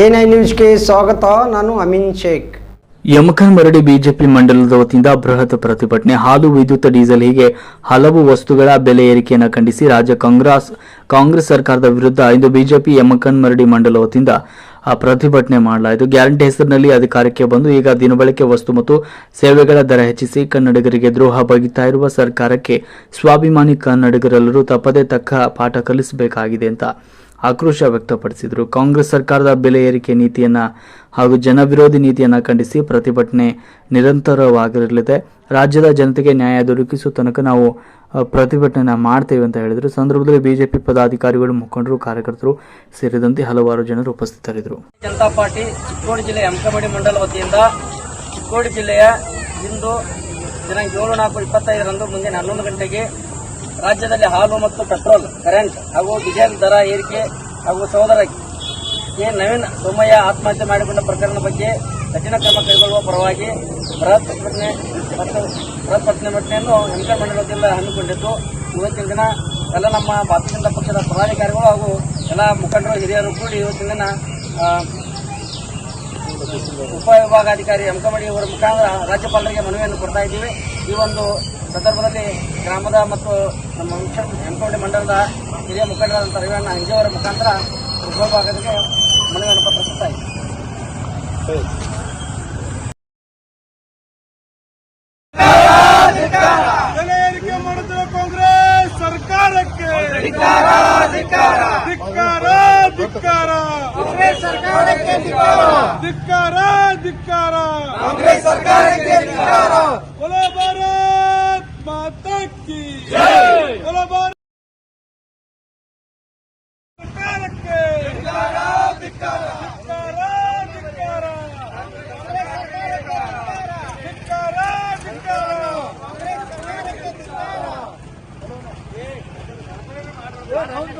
NI ನ್ಯೂಸ್ಗೆ ಸ್ವಾಗತ, ನಾನು ಅಮಿನ್ ಶೇಖ್. ಯಮಕನ್ ಮರಡಿ ಬಿಜೆಪಿ ಮಂಡಲದ ವತಿಯಿಂದ ಬೃಹತ್ ಪ್ರತಿಭಟನೆ. ಹಾಲು ವಿದ್ಯುತ್ ಡೀಸೆಲ್ ಹೀಗೆ ಹಲವು ವಸ್ತುಗಳ ಬೆಲೆ ಏರಿಕೆಯನ್ನು ಖಂಡಿಸಿ ರಾಜ್ಯ ಕಾಂಗ್ರೆಸ್ ಕಾಂಗ್ರೆಸ್ ಸರ್ಕಾರದ ವಿರುದ್ಧ ಇಂದು ಬಿಜೆಪಿ ಯಮಕನ್ ಮರಡಿ ಮಂಡಲ ವತಿಯಿಂದ ಪ್ರತಿಭಟನೆ ಮಾಡಲಾಯಿತು. ಗ್ಯಾರಂಟಿ ಹೆಸರಿನಲ್ಲಿ ಅಧಿಕಾರಕ್ಕೆ ಬಂದು ಈಗ ದಿನಬಳಕೆ ವಸ್ತು ಮತ್ತು ಸೇವೆಗಳ ದರ ಹೆಚ್ಚಿಸಿ ಕನ್ನಡಿಗರಿಗೆ ದ್ರೋಹ ಬಗೆತಾ ಇರುವ ಸರ್ಕಾರಕ್ಕೆ ಸ್ವಾಭಿಮಾನಿ ಕನ್ನಡಿಗರೆಲ್ಲರೂ ತಪ್ಪದೇ ತಕ್ಕ ಪಾಠ ಕಲಿಸಬೇಕಾಗಿದೆ ಅಂತ ಆಕ್ರೋಶ ವ್ಯಕ್ತಪಡಿಸಿದರು. ಕಾಂಗ್ರೆಸ್ ಸರ್ಕಾರದ ಬೆಲೆ ಏರಿಕೆ ನೀತಿಯನ್ನು ಹಾಗೂ ಜನವಿರೋಧಿ ನೀತಿಯನ್ನು ಖಂಡಿಸಿ ಪ್ರತಿಭಟನೆ ನಿರಂತರವಾಗಿರಲಿದೆ. ರಾಜ್ಯದ ಜನತೆಗೆ ನ್ಯಾಯ ದೊರಕಿಸುವ ತನಕ ನಾವು ಪ್ರತಿಭಟನೆ ಮಾಡ್ತೇವೆ ಅಂತ ಹೇಳಿದರು. ಸಂದರ್ಭದಲ್ಲಿ ಬಿಜೆಪಿ ಪದಾಧಿಕಾರಿಗಳು, ಮುಖಂಡರು, ಕಾರ್ಯಕರ್ತರು ಸೇರಿದಂತೆ ಹಲವಾರು ಜನರು ಉಪಸ್ಥಿತರಿದ್ದರು. ಜನತಾ ಪಾರ್ಟಿ ಚಿಕ್ಕೋಡಿ ಜಿಲ್ಲೆ ಅಂಕಮಡಿ ಮಂಡಲ ವತಿಯಿಂದ ಚಿಕ್ಕೋಡಿ ಜಿಲ್ಲೆಯ ಇಂದು ದಿನಾಂಕ ಏಳು ನಾಲ್ಕು ಇಪ್ಪತ್ತೈದರಂದು ಮುಂದಿನ ಹನ್ನೊಂದು ಗಂಟೆಗೆ ರಾಜ್ಯದಲ್ಲಿ ಹಾಲು ಮತ್ತು ಪೆಟ್ರೋಲ್, ಕರೆಂಟ್ ಹಾಗೂ ಡೀಸೆಲ್ ದರ ಏರಿಕೆ ಹಾಗೂ ಸಹೋದರ ಕೆ. ನವೀನ್ ಸೋಮಯ್ಯ ಆತ್ಮಹತ್ಯೆ ಮಾಡಿಕೊಂಡ ಪ್ರಕರಣ ಬಗ್ಗೆ ಕಠಿಣ ಕ್ರಮ ಕೈಗೊಳ್ಳುವ ಪರವಾಗಿ ಬೃಹತ್ ಪ್ರತಿಭಟನೆ ಮತ್ತು ಬೃಹತ್ ಪ್ರತಿಭಟನೆಯನ್ನು ಎಂಕ ಮಂಡಲದಿಂದ ಹಮ್ಮಿಕೊಂಡಿದ್ದು, ಇವತ್ತಿನ ದಿನ ಎಲ್ಲ ನಮ್ಮ ಭಾರತೀಯ ಪಕ್ಷದ ಪದಾಧಿಕಾರಿಗಳು ಹಾಗೂ ಎಲ್ಲ ಮುಖಂಡರು, ಹಿರಿಯರು ಕೂಡಿ ಇವತ್ತಿನ ದಿನ ಉಪವಿಭಾಗಾಧಿಕಾರಿ ಎಂಕಮಡಿ ಅವರ ಮುಖಾಂತರ ರಾಜ್ಯಪಾಲರಿಗೆ ಮನವಿಯನ್ನು ಕೊಡ್ತಾ ಇದ್ದೀವಿ. ಈ ಒಂದು ಸಂದರ್ಭದಲ್ಲಿ ಗ್ರಾಮದ ಮತ್ತು ನಮ್ಮ ಮುಖ್ಯ ಎಂಕಮಡಿ ಮಂಡಲದ ಹಿರಿಯ ಮುಖಂಡರಾದಂಥ ರವಿಯಣ್ಣ ಅಂಜೆಯವರ ಮುಖಾಂತರ ಉಪವಿಭಾಗಕ್ಕೆ ಮನವಿಯನ್ನು ಪತ್ರ ಇದ್ದೀವಿ ಧಿಕ್ಕಾರ ಧಿಕ್ಕಾರ. ಕಾಂಗ್ರೆಸ್ ಸರ್ಕಾರಕ್ಕೆ ಧಿಕ್ಕಾರ. Hold on.